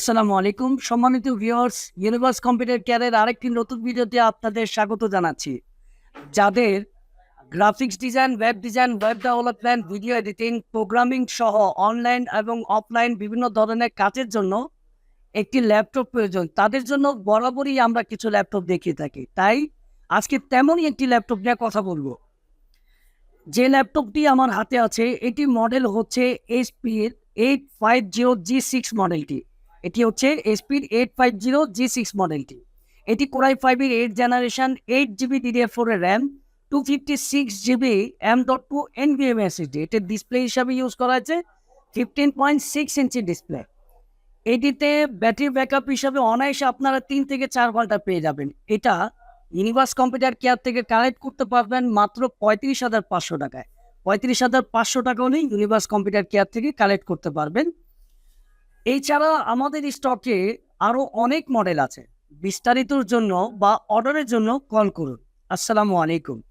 আসসালামু আলাইকুম। সম্মানিত ভিউয়ার্স ইউনিভার্স কম্পিউটার কেয়ারের আরেকটি নতুন ভিডিওতে আপনাদের স্বাগত জানাচ্ছি। যাদের graphics design web design web development video editing programming সহ অনলাইন এবং অফলাইন বিভিন্ন ধরনের কাজের জন্য একটি ল্যাপটপ প্রয়োজন, তাদের জন্য বরাবরই আমরা কিছু ল্যাপটপ দেখিয়ে থাকি। তাই আজকে তেমনই একটি ল্যাপটপ নিয়ে কথা বলব। যে ল্যাপটপটি আমার হাতে আছে, এটি মডেল হচ্ছে এইচপির eight five zero G six মডেলটি এটি হচ্ছে এসপির eight five zero G six মডেলটি এটি কোরাই ফাইভের eight generation eight GB DDR ফোরের RAM two fifty six GB M dot two N NVMe SSD এটির ডিসপ্লে হিসাবে ইউজ করা হয়েছে fifteen point six inch display এটিতে ব্যাটারি ব্যাকআপ হিসাবে অনায়াসে আপনারা তিন থেকে চার ঘণ্টা পেয়ে যাবেন। এটা ইউনিভার্স কম্পিউটার কেয়ার থেকে কালেক্ট করতে পারবেন মাত্র পঁয়ত্রিশ হাজার পাঁচশো টাকায়। পঁয়ত্রিশ হাজার পাঁচশো টাকা হলেই ইউনিভার্স কম্পিউটার কেয়ার থেকে কালেক্ট করতে পারবেন। এছাড়া আমাদের স্টকে আরও অনেক মডেল আছে। বিস্তারিতর জন্য বা অর্ডারের জন্য কল করুন। আসসালামু আলাইকুম।